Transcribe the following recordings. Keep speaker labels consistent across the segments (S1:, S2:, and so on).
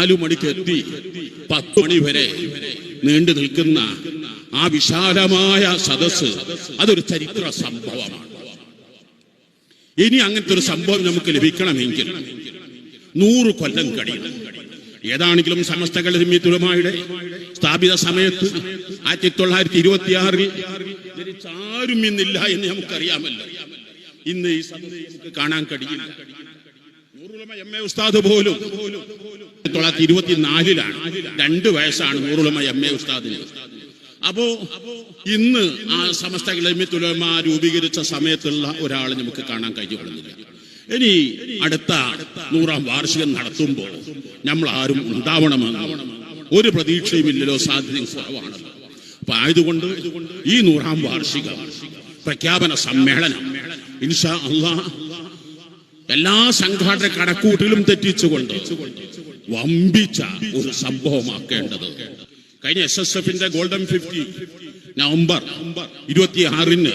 S1: നാലു മണിക്ക് എത്തി പത്ത് മണി വരെ നീണ്ടു നിൽക്കുന്ന ആ വിശാലമായ സദസ് അതൊരു ചരിത്ര സംഭവമാണ്. ഇനി അങ്ങനത്തെ ഒരു സംഭവം നമുക്ക് ലഭിക്കണമെങ്കിൽ നൂറ് കൊല്ലം കഴിയണം. ഏതാണെങ്കിലും സമസ്തകൾ തുലമായുടെ സ്ഥാപിത സമയത്ത് ആയിരത്തി തൊള്ളായിരത്തി ഇരുപത്തി ആറിൽ ആരും ഇന്നില്ല എന്ന് നമുക്കറിയാമല്ലോ. ഇന്ന് ഈ സമയത്ത് നമുക്ക് കാണാൻ കഴിയില്ല. നൂറുലമ എം എ ഉസ്താദ് പോലും തൊള്ളായിരത്തി ഇരുപത്തിനാലിലാണ് രണ്ട് വയസ്സാണ് നൂറുലമ എം എ ഉസ്താദിന്. അപ്പോ ഇന്ന് ആ സമസ്ത തുലമ രൂപീകരിച്ച സമയത്തുള്ള ഒരാളെ നമുക്ക് കാണാൻ കഴിഞ്ഞുകൊള്ളുന്നില്ല ഇനി അടുത്ത നൂറാം വാർഷികം നടത്തുമ്പോൾ നമ്മൾ ആരും ഉണ്ടാവണമെന്ന് ഒരു പ്രതീക്ഷയും ഇല്ലല്ലോ സാധ്യതയും കുറവാണ്. അപ്പൊ ആയതുകൊണ്ട് ഈ നൂറാം വാർഷിക പ്രഖ്യാപന സമ്മേളനം ഇൻഷാ അള്ളാ എല്ലാ സംഘാടന കണക്കൂട്ടിലും തെറ്റിച്ചുകൊണ്ട് വമ്പിച്ച ഒരു സംഭവമാക്കേണ്ടത്. കഴിഞ്ഞ എസ് എസ് എഫിന്റെ ഗോൾഡൻ ഫിഫ്റ്റി നവംബർ ഇരുപത്തി ആറിന്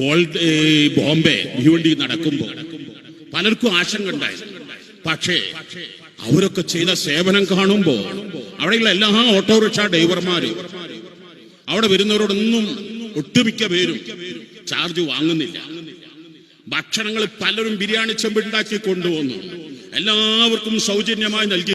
S1: ഗോൾഡ് ബോംബെ ഭിവണ്ടി നടക്കുമ്പോൾ പലർക്കും ആശങ്ക ഉണ്ടായിരുന്നു പക്ഷേ അവരൊക്കെ ചെയ്ത സേവനം കാണുമ്പോൾ അവിടെയുള്ള എല്ലാ ഓട്ടോറിക്ഷ ഡ്രൈവർമാരും അവിടെ വരുന്നവരോടൊന്നും ഒട്ടുമിക്ക പേരും ചാർജ് വാങ്ങുന്നില്ല. ഭക്ഷണങ്ങൾ പലരും ബിരിയാണി ചെമ്പുണ്ടാക്കി കൊണ്ടുവന്നു. എല്ലാവർക്കും സൗജന്യമായി നൽകി